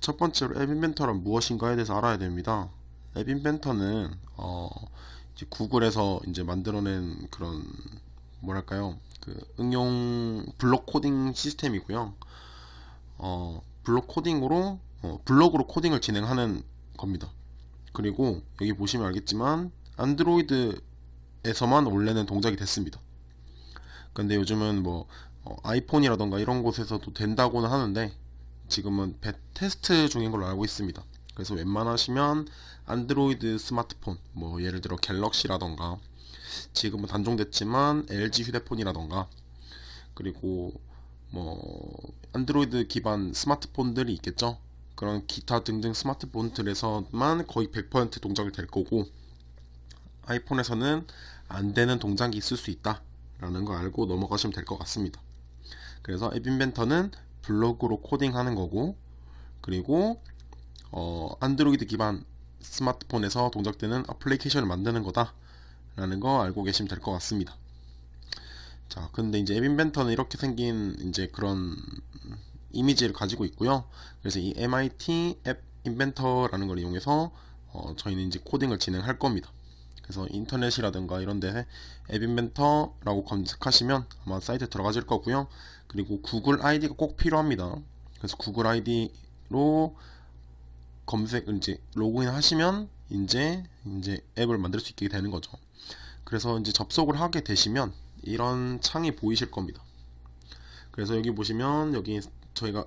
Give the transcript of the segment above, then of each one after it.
첫 번째로 앱 인벤터란 무엇인가에 대해서 알아야 됩니다. 앱 인벤터는 어, 이제 구글에서 이제 만들어낸 그런 뭐랄까요 그 응용 블록 코딩 시스템이고요. 어, 블록 코딩으로 어, 블록으로 코딩을 진행하는 겁니다. 그리고 여기 보시면 알겠지만 안드로이드에서만 원래는 동작이 됐습니다. 근데 요즘은 뭐 어, 아이폰이라던가 이런 곳에서도 된다고는 하는데 지금은 배 테스트 중인 걸로 알고 있습니다. 그래서 웬만하시면 안드로이드 스마트폰 뭐 예를 들어 갤럭시라던가 지금은 단종됐지만 LG 휴대폰이라던가 그리고 뭐 안드로이드 기반 스마트폰들이 있겠죠. 그런 기타 등등 스마트폰들에서만 거의 100% 동작이 될 거고 아이폰에서는 안 되는 동작이 있을 수 있다 라는 거 알고 넘어가시면 될 것 같습니다. 그래서 앱 인벤터는 블로그로 코딩하는 거고 그리고 어, 안드로이드 기반 스마트폰에서 동작되는 어플리케이션을 만드는 거다 라는 거 알고 계시면 될 것 같습니다. 자, 근데 이제 앱 인벤터는 이렇게 생긴 이제 그런 이미지를 가지고 있고요. 그래서 이 MIT 앱 인벤터라는 걸 이용해서 어, 저희는 이제 코딩을 진행할 겁니다. 그래서 인터넷이라든가 이런 데 앱 인벤터라고 검색하시면 아마 사이트에 들어가질 거고요. 그리고 구글 아이디가 꼭 필요합니다. 그래서 구글 아이디로 검색 이제 로그인 하시면 이제 이제 앱을 만들 수 있게 되는 거죠. 그래서 이제 접속을 하게 되시면 이런 창이 보이실 겁니다. 그래서 여기 보시면 여기 저희가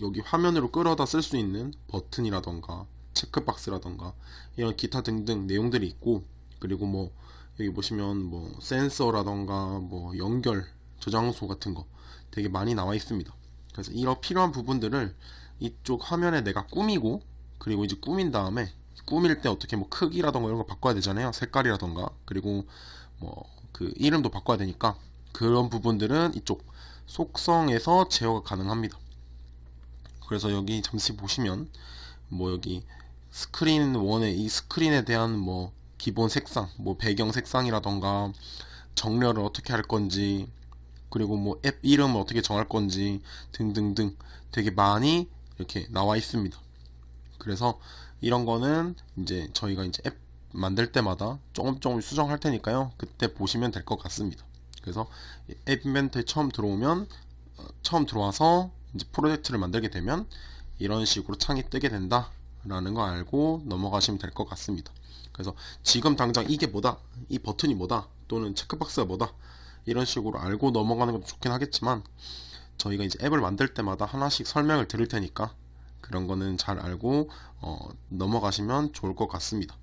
여기 화면으로 끌어다 쓸 수 있는 버튼이라던가 체크박스라던가 이런 기타 등등 내용들이 있고 그리고 뭐 여기 보시면 뭐 센서라던가 뭐 연결 저장소 같은 거 되게 많이 나와 있습니다. 그래서 이런 필요한 부분들을 이쪽 화면에 내가 꾸미고 그리고 이제 꾸민 다음에 꾸밀 때 어떻게 뭐 크기라던가 이런 거 바꿔야 되잖아요. 색깔이라던가 그리고 뭐 그 이름도 바꿔야 되니까 그런 부분들은 이쪽 속성에서 제어가 가능합니다. 그래서 여기 잠시 보시면 뭐 여기 스크린 원의 이 스크린에 대한 뭐 기본 색상, 뭐 배경 색상이라던가 정렬을 어떻게 할 건지 그리고 뭐 앱 이름을 어떻게 정할 건지 등등등 되게 많이 이렇게 나와 있습니다. 그래서 이런 거는 이제 저희가 이제 앱 만들 때마다 조금 조금 수정할 테니까요. 그때 보시면 될 것 같습니다. 그래서 앱 인벤트에 처음 들어오면 어, 처음 들어와서 이제 프로젝트를 만들게 되면 이런 식으로 창이 뜨게 된다 라는 거 알고 넘어가시면 될 것 같습니다. 그래서 지금 당장 이게 뭐다, 이 버튼이 뭐다, 또는 체크박스가 뭐다 이런 식으로 알고 넘어가는 것도 좋긴 하겠지만 저희가 이제 앱을 만들 때마다 하나씩 설명을 드릴 테니까 그런 거는 잘 알고 어, 넘어가시면 좋을 것 같습니다.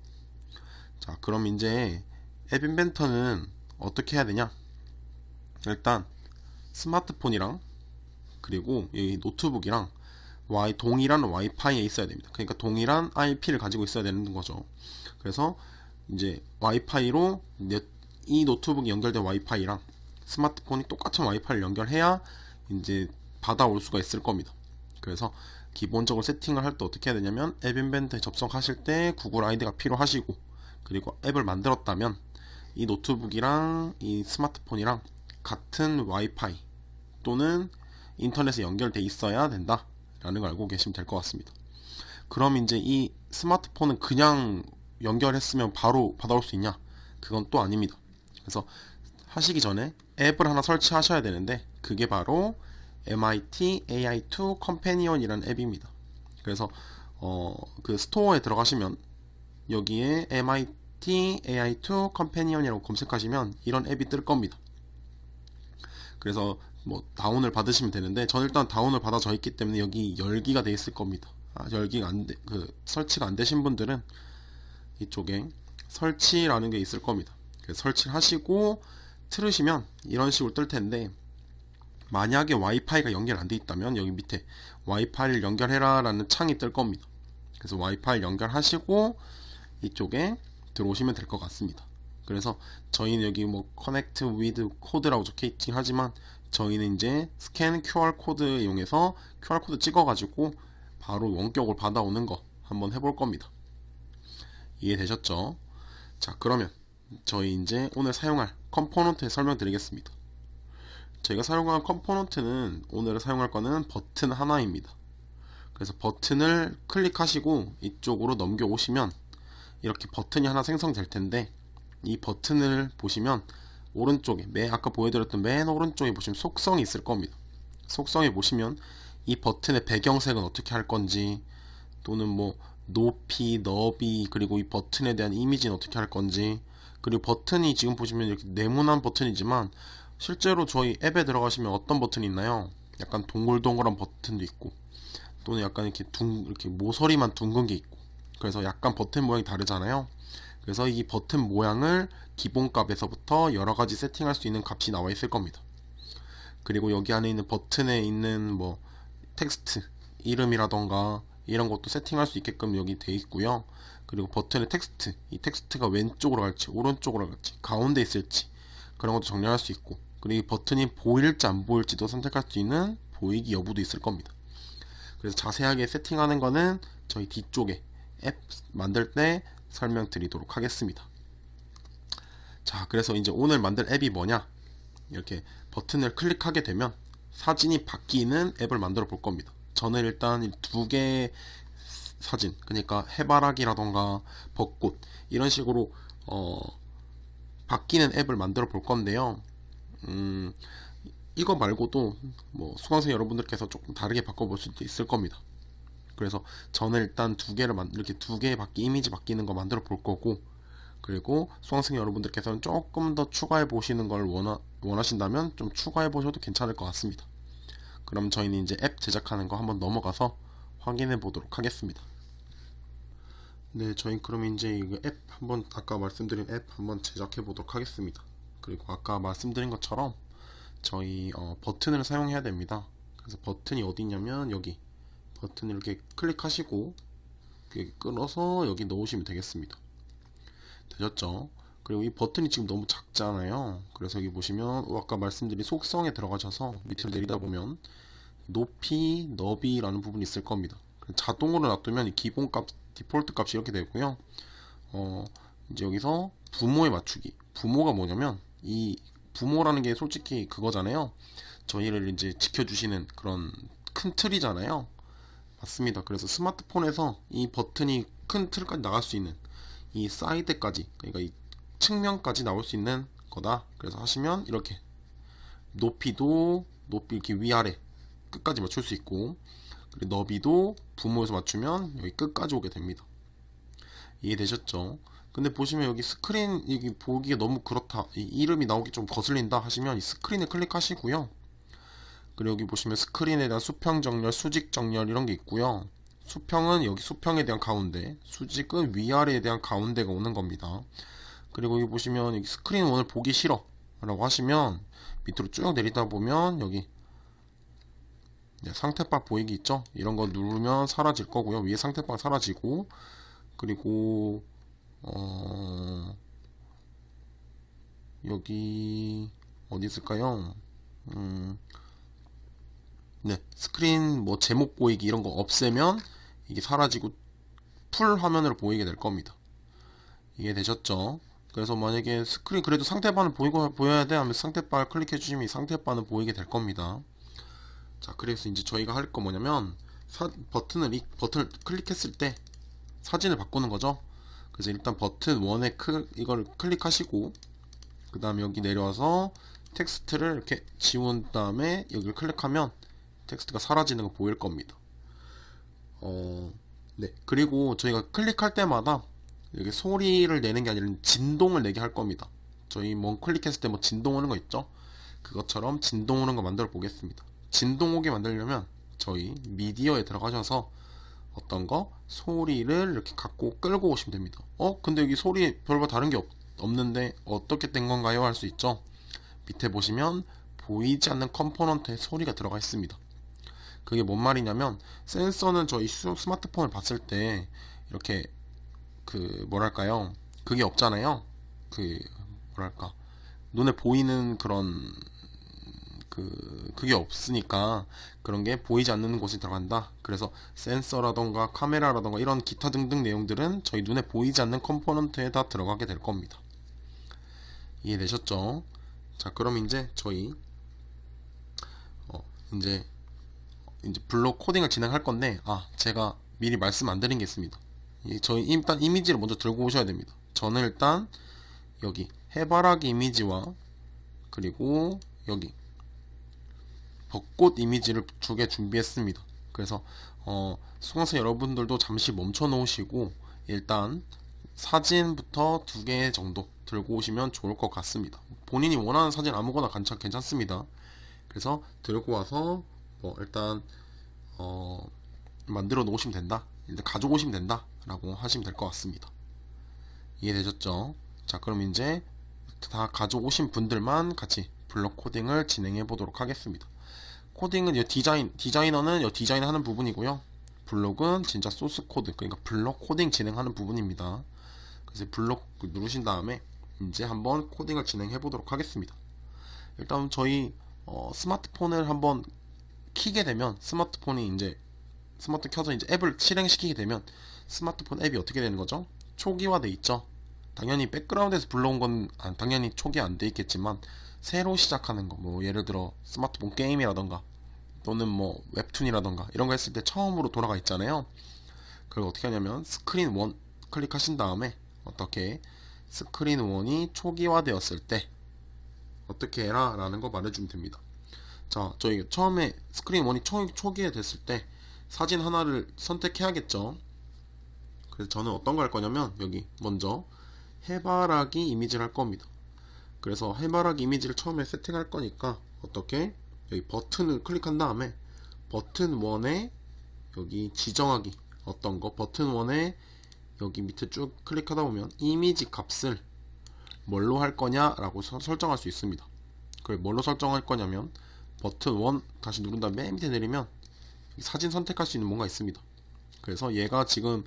자, 그럼 이제 앱 인벤터는 어떻게 해야 되냐? 일단 스마트폰이랑 그리고 이 노트북이랑 와이 동일한 와이파이에 있어야 됩니다. 그러니까 동일한 IP를 가지고 있어야 되는 거죠. 그래서 이제 와이파이로 이 노트북이 연결된 와이파이랑 스마트폰이 똑같은 와이파이를 연결해야 이제 받아올 수가 있을 겁니다. 그래서 기본적으로 세팅을 할 때 어떻게 해야 되냐면 앱 인벤트에 접속하실 때 구글 아이디가 필요하시고 그리고 앱을 만들었다면 이 노트북이랑 이 스마트폰이랑 같은 와이파이 또는 인터넷에 연결돼 있어야 된다 라는 걸 알고 계시면 될 것 같습니다. 그럼 이제 이 스마트폰은 그냥 연결했으면 바로 받아올 수 있냐? 그건 또 아닙니다. 그래서 하시기 전에 앱을 하나 설치하셔야 되는데 그게 바로 MIT AI2 컴패니언이라는 앱입니다. 그래서 어, 그 스토어에 들어가시면 여기에 MIT AI2 컴패니언이라고 검색하시면 이런 앱이 뜰 겁니다. 그래서 뭐 다운을 받으시면 되는데 저는 일단 다운을 받아져 있기 때문에 여기 열기가 돼 있을 겁니다. 아, 열기가 안 돼, 그 설치가 안 되신 분들은 이쪽에 설치라는 게 있을 겁니다. 설치를 하시고 틀으시면 이런 식으로 뜰 텐데 만약에 와이파이가 연결 안 돼 있다면 여기 밑에 와이파이를 연결해라 라는 창이 뜰 겁니다. 그래서 와이파이 연결하시고 이쪽에 들어오시면 될 것 같습니다. 그래서 저희는 여기 뭐 connect with 코드라고 적혀 있긴 하지만 저희는 이제 스캔 QR 코드 이용해서 QR 코드 찍어 가지고 바로 원격으로 받아오는 거 한번 해볼 겁니다. 이해되셨죠? 자 그러면 저희 이제 오늘 사용할 컴포넌트에 설명드리겠습니다. 저희가 사용할 컴포넌트는 오늘 사용할 거는 버튼 하나입니다. 그래서 버튼을 클릭하시고 이쪽으로 넘겨 오시면 이렇게 버튼이 하나 생성될 텐데 이 버튼을 보시면 오른쪽에 맨 아까 보여드렸던 맨 오른쪽에 보시면 속성이 있을 겁니다. 속성에 보시면 이 버튼의 배경색은 어떻게 할 건지 또는 뭐 높이, 너비 그리고 이 버튼에 대한 이미지는 어떻게 할 건지 그리고 버튼이 지금 보시면 이렇게 네모난 버튼이지만 실제로 저희 앱에 들어가시면 어떤 버튼이 있나요? 약간 동글동글한 버튼도 있고 또는 약간 이렇게 둥 이렇게 모서리만 둥근 게 있고 그래서 약간 버튼 모양이 다르잖아요. 그래서 이 버튼 모양을 기본값에서부터 여러 가지 세팅할 수 있는 값이 나와 있을 겁니다. 그리고 여기 안에 있는 버튼에 있는 뭐 텍스트 이름이라던가 이런 것도 세팅할 수 있게끔 여기 돼 있고요. 그리고 버튼의 텍스트 이 텍스트가 왼쪽으로 갈지 오른쪽으로 갈지 가운데 있을지 그런 것도 정렬할 수 있고 그리고 이 버튼이 보일지 안 보일지도 선택할 수 있는 보이기 여부도 있을 겁니다. 그래서 자세하게 세팅하는 거는 저희 뒤쪽에 앱 만들 때 설명드리도록 하겠습니다. 자, 그래서 이제 오늘 만들 앱이 뭐냐? 이렇게 버튼을 클릭하게 되면 사진이 바뀌는 앱을 만들어 볼 겁니다. 저는 일단 두 개의 사진, 그러니까 해바라기라던가 벚꽃 이런 식으로 어, 바뀌는 앱을 만들어 볼 건데요. 음, 이거 말고도 뭐 수강생 여러분들께서 조금 다르게 바꿔볼 수도 있을 겁니다. 그래서 저는 일단 두 개를 만 이렇게 두 개의 바뀌 이미지 바뀌는 거 만들어 볼 거고 그리고 수강생 여러분들께서는 조금 더 추가해 보시는 걸 원하, 원하신다면 좀 추가해 보셔도 괜찮을 것 같습니다. 그럼 저희는 이제 앱 제작하는 거 한번 넘어가서 확인해 보도록 하겠습니다. 네, 저희 그럼 이제 이거 앱 한번 아까 말씀드린 앱 한번 제작해 보도록 하겠습니다. 그리고 아까 말씀드린 것처럼 저희 어, 버튼을 사용해야 됩니다. 그래서 버튼이 어디 있냐면 여기 버튼을 이렇게 클릭하시고 이렇게 끌어서 여기 넣으시면 되겠습니다. 되셨죠? 그리고 이 버튼이 지금 너무 작잖아요. 그래서 여기 보시면 아까 말씀드린 속성에 들어가셔서 밑으로 내리다 보면 높이, 너비라는 부분이 있을 겁니다. 자동으로 놔두면 기본 값, 디폴트 값이 이렇게 되고요. 어, 이제 여기서 부모에 맞추기. 부모가 뭐냐면 이 부모라는 게 솔직히 그거잖아요. 저희를 이제 지켜주시는 그런 큰 틀이잖아요. 맞습니다. 그래서 스마트폰에서 이 버튼이 큰 틀까지 나갈 수 있는 이 사이드까지 그러니까 이 측면까지 나올 수 있는 거다. 그래서 하시면 이렇게 높이도 높이 이렇게 위아래 끝까지 맞출 수 있고 그리고 너비도 부모에서 맞추면 여기 끝까지 오게 됩니다. 이해되셨죠? 근데 보시면 여기 스크린 여기 보기가 너무 그렇다 이 름이 나오기 좀 거슬린다 하시면 이 스크린을 클릭하시고요 그리고 여기 보시면 스크린에 대한 수평 정렬 수직 정렬 이런 게 있고요. 수평은 여기 수평에 대한 가운데 수직은 위아래에 대한 가운데가 오는 겁니다. 그리고 여기 보시면 여기 스크린 오늘 보기 싫어 라고 하시면 밑으로 쭉 내리다 보면 여기 상태바 보이기 있죠? 이런 거 누르면 사라질 거고요. 위에 상태바 사라지고 그리고 어, 여기 어디 있을까요? 음, 네, 스크린 뭐 제목 보이기 이런 거 없애면 이게 사라지고 풀 화면으로 보이게 될 겁니다. 이해 되셨죠? 그래서 만약에 스크린 그래도 상태바는 보이고 보여야 돼 하면 상태바를 클릭해 주시면 이 상태바는 보이게 될 겁니다. 자, 그래서 이제 저희가 할 거 뭐냐면 사, 버튼을 이 버튼을 클릭했을 때 사진을 바꾸는 거죠. 그래서 일단 버튼 1에 크, 이걸 클릭하시고 그 다음에 여기 내려와서 텍스트를 이렇게 지운 다음에 여기를 클릭하면 텍스트가 사라지는 거 보일 겁니다. 어, 네. 그리고 저희가 클릭할 때마다 여기 소리를 내는 게 아니라 진동을 내게 할 겁니다. 저희 뭐 클릭했을 때 뭐 진동 오는 거 있죠? 그것처럼 진동 오는 거 만들어 보겠습니다. 진동 오게 만들려면 저희 미디어에 들어가셔서 어떤 거 소리를 이렇게 갖고 끌고 오시면 됩니다. 어 근데 여기 소리 별로 다른 게 없, 없는데 어떻게 된 건가요? 할 수 있죠. 밑에 보시면 보이지 않는 컴포넌트에 소리가 들어가 있습니다. 그게 뭔 말이냐면 센서는 저희 스마트폰을 봤을 때 이렇게 그 뭐랄까요? 그게 없잖아요. 그 뭐랄까 눈에 보이는 그런 그 그게 없으니까 그런 게 보이지 않는 곳에 들어간다. 그래서 센서라던가 카메라라던가 이런 기타 등등 내용들은 저희 눈에 보이지 않는 컴포넌트에 다 들어가게 될 겁니다. 이해되셨죠? 자, 그럼 이제 저희 어, 이제 이제 블록 코딩을 진행할 건데 아 제가 미리 말씀 안 드린 게 있습니다. 이- 저희 일단 이미지를 먼저 들고 오셔야 됩니다. 저는 일단 여기 해바라기 이미지와 그리고 여기 벚꽃 이미지를 두 개 준비했습니다. 그래서 어, 수강생 여러분들도 잠시 멈춰 놓으시고 일단 사진부터 두 개 정도 들고 오시면 좋을 것 같습니다. 본인이 원하는 사진 아무거나 괜찮, 괜찮습니다. 그래서 들고 와서 뭐 일단 어, 만들어 놓으시면 된다. 일단 가져오시면 된다. 라고 하시면 될 것 같습니다. 이해되셨죠? 자, 그럼 이제 다 가져오신 분들만 같이 블록 코딩을 진행해 보도록 하겠습니다. 코딩은 이 디자인, 디자이너는 이 디자인 하는 부분이고요. 블록은 진짜 소스 코드, 그러니까 블록 코딩 진행하는 부분입니다. 그래서 블록 누르신 다음에 이제 한번 코딩을 진행해 보도록 하겠습니다. 일단 저희 어, 스마트폰을 한번 키게 되면 스마트폰이 이제 스마트 켜서 이제 앱을 실행시키게 되면 스마트폰 앱이 어떻게 되는 거죠? 초기화돼 있죠. 당연히 백그라운드에서 불러온 건 아, 당연히 초기 안돼 있겠지만 새로 시작하는 거 뭐 예를 들어 스마트폰 게임이라던가 또는 뭐 웹툰이라던가 이런 거 했을 때 처음으로 돌아가 있잖아요. 그걸 어떻게 하냐면 스크린 1 클릭하신 다음에 어떻게 스크린 1이 초기화되었을 때 어떻게 해라 라는 거 말해주면 됩니다. 자, 저희 처음에 스크린 1이 초, 초기화 됐을 때 사진 하나를 선택해야겠죠. 그래서 저는 어떤 거할 거냐면 여기 먼저 해바라기 이미지를 할 겁니다. 그래서 해바라기 이미지를 처음에 세팅할 거니까 어떻게 여기 버튼을 클릭한 다음에 버튼 1에 여기 지정하기 어떤 거 버튼 1에 여기 밑에 쭉 클릭하다 보면 이미지 값을 뭘로 할 거냐라고 서- 설정할 수 있습니다. 그걸 뭘로 설정할 거냐면 버튼 1 다시 누른 다음에 맨 밑에 내리면 사진 선택할 수 있는 뭔가 있습니다. 그래서 얘가 지금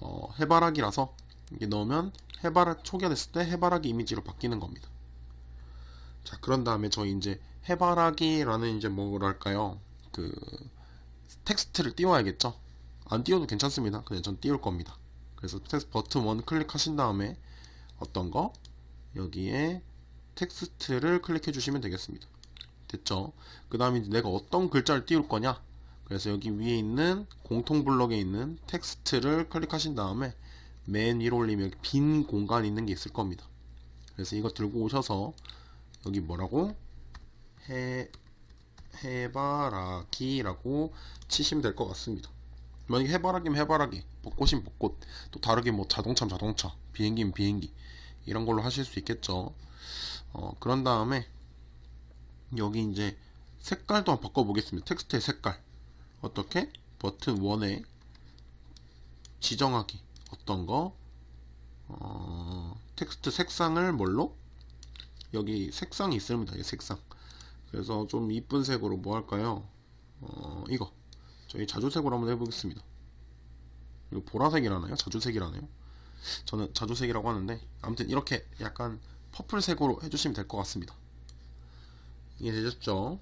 어, 해바라기라서 이게 넣으면 해바라 초기화 됐을 때 해바라기 이미지로 바뀌는 겁니다. 자 그런 다음에 저희 이제 해바라기라는 이제 뭐랄까요 그 텍스트를 띄워야겠죠. 안 띄워도 괜찮습니다. 그냥 전 띄울 겁니다. 그래서 버튼 1 클릭하신 다음에 어떤 거 여기에 텍스트를 클릭해 주시면 되겠습니다. 됐죠? 그 다음에 내가 어떤 글자를 띄울 거냐 그래서 여기 위에 있는 공통 블럭에 있는 텍스트를 클릭하신 다음에 맨 위로 올리면 빈 공간이 있는 게 있을 겁니다. 그래서 이거 들고 오셔서 여기 뭐라고 해 해바라기라고 치시면 될 것 같습니다. 만약에 해바라기면 해바라기, 벚꽃이면 벚꽃, 또 다르게 뭐 자동차면 자동차, 비행기면 비행기 이런 걸로 하실 수 있겠죠. 어, 그런 다음에 여기 이제 색깔도 한번 바꿔보겠습니다. 텍스트의 색깔 어떻게 버튼 1에 지정하기 어떤 거 어, 텍스트 색상을 뭘로 여기 색상이 있습니다. 이 색상 그래서 좀 이쁜 색으로 뭐 할까요? 어, 이거 저희 자주색으로 한번 해보겠습니다. 이거 보라색이라나요? 자주색이라나요? 저는 자주색이라고 하는데 아무튼 이렇게 약간 퍼플색으로 해주시면 될 것 같습니다. 이해되셨죠?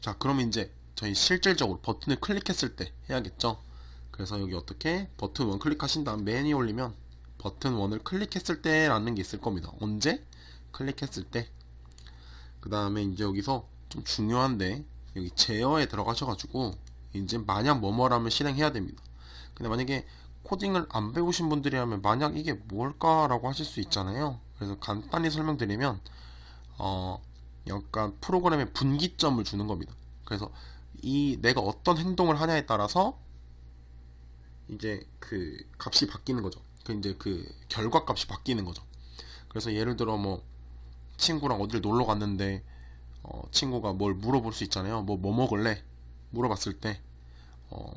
자, 그럼 이제 저희 실질적으로 버튼을 클릭했을 때 해야겠죠? 그래서 여기 어떻게 버튼 1 클릭하신 다음 메뉴 올리면 버튼 1을 클릭했을 때 라는 게 있을 겁니다. 언제? 클릭했을 때. 그 다음에 이제 여기서 좀 중요한데 여기 제어에 들어가셔가지고 이제 만약 뭐뭐라면 실행해야 됩니다. 근데 만약에 코딩을 안 배우신 분들이라면 만약 이게 뭘까라고 하실 수 있잖아요. 그래서 간단히 설명드리면 어 약간 프로그램의 분기점을 주는 겁니다. 그래서 이 내가 어떤 행동을 하냐에 따라서 이제 그 값이 바뀌는 거죠. 그 이제 그 결과 값이 바뀌는 거죠. 그래서 예를 들어 뭐 친구랑 어디를 놀러 갔는데 어 친구가 뭘 물어볼 수 있잖아요. 뭐뭐 먹을래? 물어봤을 때 어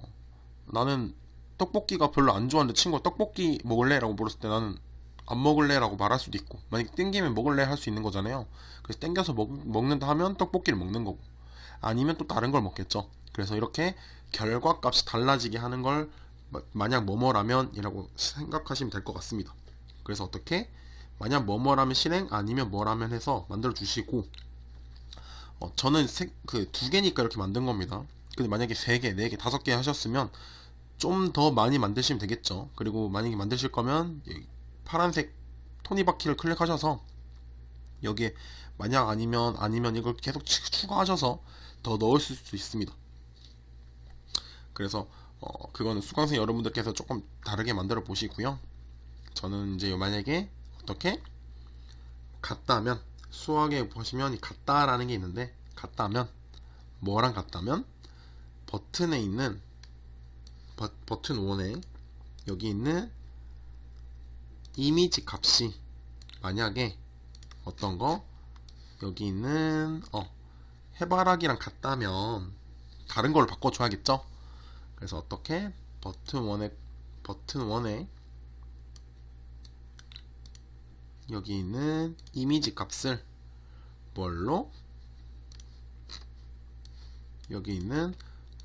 나는 떡볶이가 별로 안 좋아하는데 친구가 떡볶이 먹을래? 라고 물었을 때 나는 안 먹을래? 라고 말할 수도 있고 만약에 땡기면 먹을래? 할 수 있는 거잖아요 그래서 땡겨서 먹, 먹는다 하면 떡볶이를 먹는 거고 아니면 또 다른 걸 먹겠죠 그래서 이렇게 결과값이 달라지게 하는 걸 마- 만약 뭐뭐라면 이라고 생각하시면 될 것 같습니다 그래서 어떻게 만약 뭐뭐라면 실행 아니면 뭐라면 해서 만들어 주시고 어, 저는 그 두 개니까 이렇게 만든 겁니다 근데 만약에 세 개, 네 개, 다섯 개 하셨으면 좀 더 많이 만드시면 되겠죠. 그리고 만약에 만드실 거면 여기 파란색 토니바퀴를 클릭하셔서 여기에 만약 아니면 아니면 이걸 계속 추- 추가하셔서 더 넣을 수 있습니다. 그래서 어, 그거는 수강생 여러분들께서 조금 다르게 만들어 보시고요. 저는 이제 만약에 어떻게 같다면 수학에 보시면 이 같다라는 게 있는데 같다면 뭐랑 같다면 버튼에 있는 버, 버튼 1에 여기 있는 이미지 값이 만약에 어떤 거 여기 있는 어 해바라기랑 같다면 다른 걸로 바꿔줘야겠죠 그래서 어떻게 버튼 1에 버튼 1에 여기 있는 이미지 값을 뭘로 여기 있는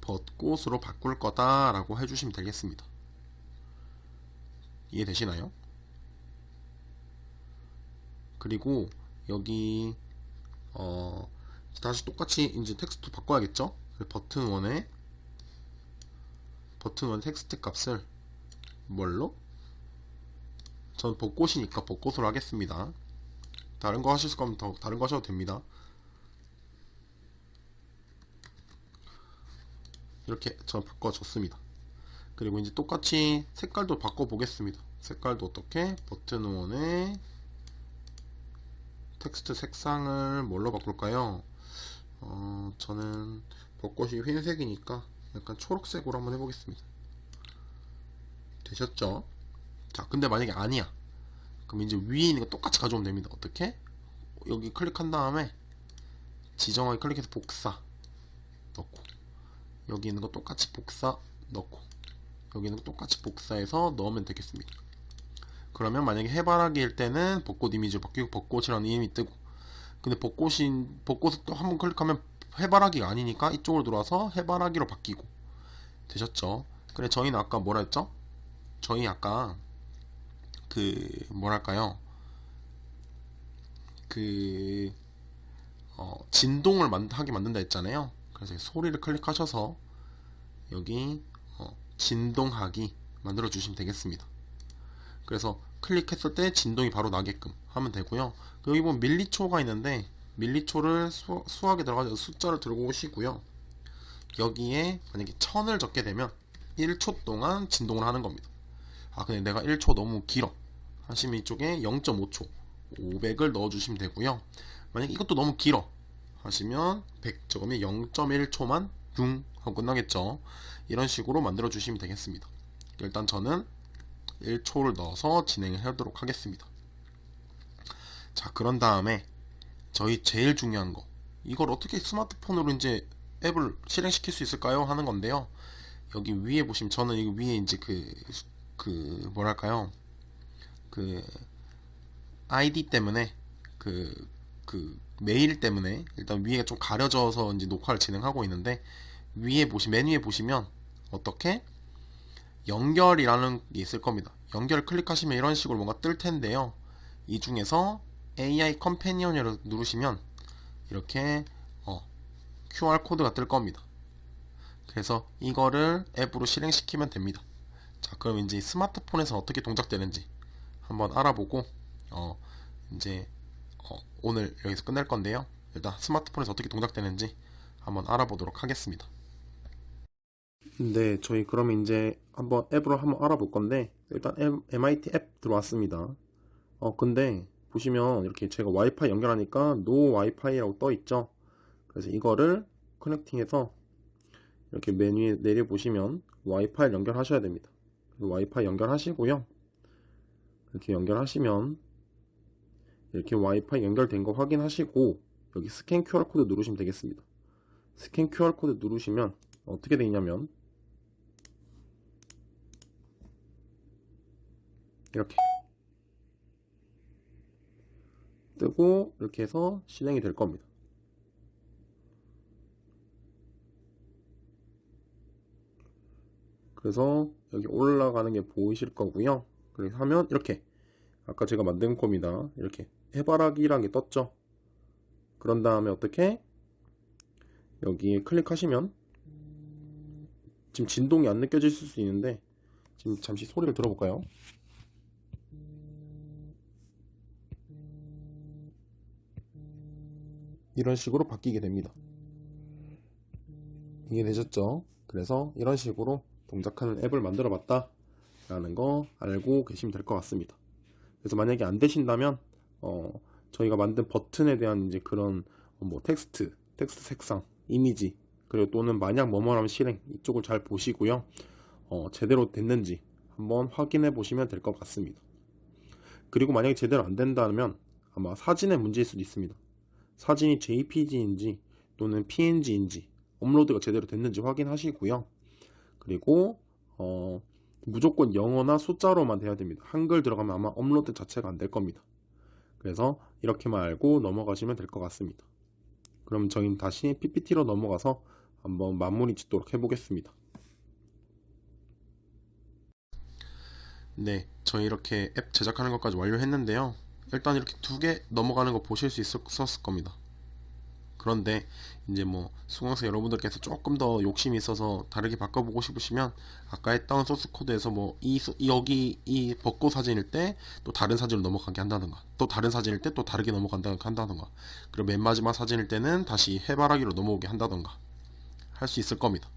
벚꽃으로 바꿀 거다라고 해주시면 되겠습니다. 이해되시나요? 그리고 여기 어 다시 똑같이 이제 텍스트 바꿔야겠죠? 버튼 1에 버튼 1 텍스트 값을 뭘로? 전 벚꽃이니까 벚꽃으로 하겠습니다. 다른 거 하실 거면 더 다른 거 하셔도 됩니다. 이렇게 저 바꿔줬습니다. 그리고 이제 똑같이 색깔도 바꿔보겠습니다. 색깔도 어떻게? 버튼 1에 텍스트 색상을 뭘로 바꿀까요? 어, 저는 벚꽃이 흰색이니까 약간 초록색으로 한번 해보겠습니다. 되셨죠? 자, 근데 만약에 아니야. 그럼 이제 위에 있는 거 똑같이 가져오면 됩니다. 어떻게? 여기 클릭한 다음에 지정하기 클릭해서 복사 넣고 여기 있는 거 똑같이 복사 넣고 여기 있는 거 똑같이 복사해서 넣으면 되겠습니다. 그러면 만약에 해바라기일 때는 벚꽃 이미지로 바뀌고 벚꽃이라는 이름이 뜨고 근데 벚꽃이 벚꽃을 또 한번 클릭하면 해바라기가 아니니까 이쪽으로 들어와서 해바라기로 바뀌고 되셨죠? 그래 저희는 아까 뭐라 했죠? 저희 아까 그 뭐랄까요? 그 어, 진동을 만, 하게 만든다 했잖아요. 그래서 소리를 클릭하셔서 여기 어, 진동하기 만들어 주시면 되겠습니다. 그래서 클릭했을 때 진동이 바로 나게끔 하면 되고요. 여기 보면 밀리초가 있는데 밀리초를 수, 수학에 들어가서 숫자를 들고 오시고요. 여기에 만약에 1000을 적게 되면 1초 동안 진동을 하는 겁니다. 아 근데 내가 1초 너무 길어 하시면 이쪽에 0.5초 500을 넣어주시면 되고요. 만약 이것도 너무 길어 하시면 100 적으면 0.1초만 둥 하고 끝나겠죠. 이런 식으로 만들어 주시면 되겠습니다. 일단 저는 1초를 넣어서 진행을 하도록 하겠습니다. 자, 그런 다음에 저희 제일 중요한 거 이걸 어떻게 스마트폰으로 이제 앱을 실행시킬 수 있을까요? 하는 건데요. 여기 위에 보시면 저는 이 위에 이제 그, 그, 뭐랄까요. 그, 아이디 때문에 그, 그, 메일 때문에 일단 위에 좀 가려져서 이제 녹화를 진행하고 있는데 위에 보시, 메뉴에 보시면 어떻게 연결이라는 게 있을 겁니다. 연결 클릭하시면 이런 식으로 뭔가 뜰 텐데요. 이 중에서 AI 컴패니언을 누르시면 이렇게 어, QR 코드가 뜰 겁니다. 그래서 이거를 앱으로 실행시키면 됩니다. 자, 그럼 이제 스마트폰에서 어떻게 동작되는지 한번 알아보고 어, 이제 어, 오늘 여기서 끝낼 건데요. 일단 스마트폰에서 어떻게 동작되는지 한번 알아보도록 하겠습니다. 네, 저희 그러면 이제 한번 앱으로 한번 알아볼 건데 일단 M, MIT 앱 들어왔습니다. 어, 근데 보시면 이렇게 제가 와이파이 연결하니까 no 와이파이라고 떠 있죠. 그래서 이거를 커넥팅해서 이렇게 메뉴에 내려 보시면 와이파이 연결하셔야 됩니다. 와이파이 연결하시고요. 이렇게 연결하시면 이렇게 와이파이 연결된 거 확인하시고 여기 스캔 QR코드 누르시면 되겠습니다. 스캔 QR코드 누르시면 어떻게 되냐면 이렇게 뜨고 이렇게 해서 실행이 될 겁니다. 그래서 여기 올라가는 게 보이실 거고요. 그래서 하면 이렇게 아까 제가 만든 겁니다. 이렇게 해바라기란 게 떴죠. 그런 다음에 어떻게 여기에 클릭하시면 지금 진동이 안 느껴질 수 있는데 지금 잠시 소리를 들어볼까요? 이런 식으로 바뀌게 됩니다. 이게 되셨죠? 그래서 이런 식으로 동작하는 앱을 만들어 봤다 라는 거 알고 계시면 될 것 같습니다. 그래서 만약에 안 되신다면 어, 저희가 만든 버튼에 대한 이제 그런 뭐 텍스트, 텍스트 색상, 이미지 그리고 또는 만약 뭐뭐라면 실행 이쪽을 잘 보시고요. 어, 제대로 됐는지 한번 확인해 보시면 될 것 같습니다. 그리고 만약에 제대로 안 된다면 아마 사진의 문제일 수도 있습니다. 사진이 JPG인지 또는 PNG인지 업로드가 제대로 됐는지 확인하시고요. 그리고 어, 무조건 영어나 숫자로만 돼야 됩니다. 한글 들어가면 아마 업로드 자체가 안 될 겁니다. 그래서 이렇게만 알고 넘어가시면 될 것 같습니다. 그럼 저희는 다시 PPT로 넘어가서 한번 마무리 짓도록 해보겠습니다. 네, 저희 이렇게 앱 제작하는 것까지 완료했는데요. 일단 이렇게 두 개 넘어가는 거 보실 수 있었을 겁니다. 그런데 이제 뭐 수강생 여러분들께서 조금 더 욕심이 있어서 다르게 바꿔보고 싶으시면 아까 했던 소스 코드에서 뭐 이 여기 이 벚꽃 사진일 때 또 다른 사진으로 넘어가게 한다던가 또 다른 사진일 때 또 다르게 넘어간다 한다던가 그리고 맨 마지막 사진일 때는 다시 해바라기로 넘어오게 한다던가 할 수 있을 겁니다.